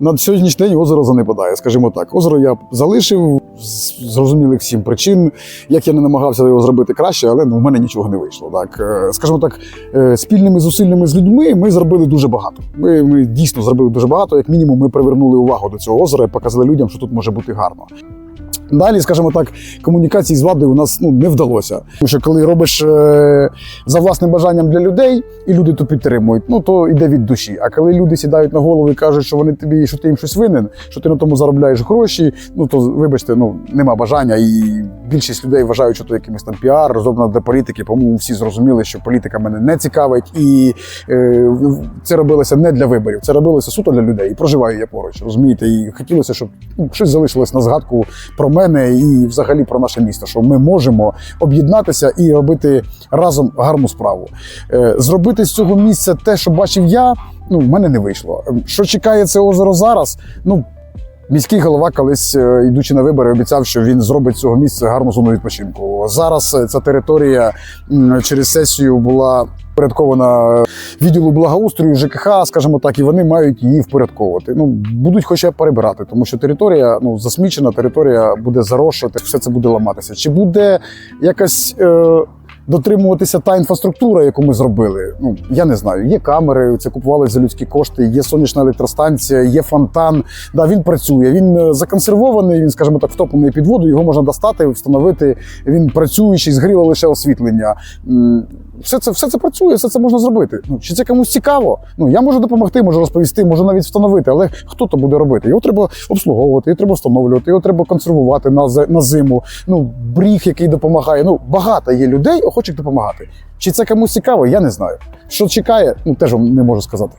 На сьогоднішній день озеро занепадає, скажімо так. Озеро я залишив з зрозумілих всім причин. Як я не намагався його зробити краще, але ну, в мене нічого не вийшло. Так, Е, скажімо так, е, спільними зусиллями з людьми ми зробили дуже багато. Ми, ми дійсно зробили дуже багато. Як мінімум, ми привернули увагу до цього озера і показали людям, що тут може бути гарно. Далі, скажімо так, комунікації з владою у нас ну не вдалося. Тому що коли робиш е, за власним бажанням для людей, і люди то підтримують, ну то йде від душі. А коли люди сідають на голову і кажуть, що вони тобі, що ти їм щось винен, що ти на тому заробляєш гроші, ну то вибачте, ну нема бажання. І більшість людей вважають, що то якимось там піар, розроблено для політики. По-моєму, всі зрозуміли, що політика мене не цікавить, і е, це робилося не для виборів, це робилося суто для людей. І проживаю я поруч, розумієте? І хотілося, щоб ну, щось залишилось на згадку про мене і взагалі про наше місто, що ми можемо об'єднатися і робити разом гарну справу. Е, Зробити з цього місця те, що бачив я, ну в мене не вийшло. Що чекає це озеро зараз? Ну. Міський голова колись, е, йдучи на вибори, обіцяв, що він зробить цього місця гарну зону відпочинку. Зараз е, ця територія через сесію була впорядкована відділу благоустрою ЖКХ, скажімо так, і вони мають її впорядковувати. Ну будуть хоча б перебирати, тому що територія ну засмічена, територія буде заросша, все це буде ламатися. Чи буде якась. Е- Дотримуватися та інфраструктура, яку ми зробили. Ну я не знаю. Є камери, це купували за людські кошти. Є сонячна електростанція, є фонтан. Да, він працює. Він е, законсервований. Він, скажімо так, втоплений під воду. Його можна достати, встановити. Він працюючий, згріло лише освітлення. Все це, все це працює, все це можна зробити. Ну чи це комусь цікаво? Ну я можу допомогти, можу розповісти, можу навіть встановити, але хто то буде робити? Його треба обслуговувати, його треба встановлювати, його треба консервувати на, на зиму. Ну бріг, який допомагає. Ну багато є людей, охочих допомагати. Чи це комусь цікаво? Я не знаю. Що чекає, ну теж не можу сказати.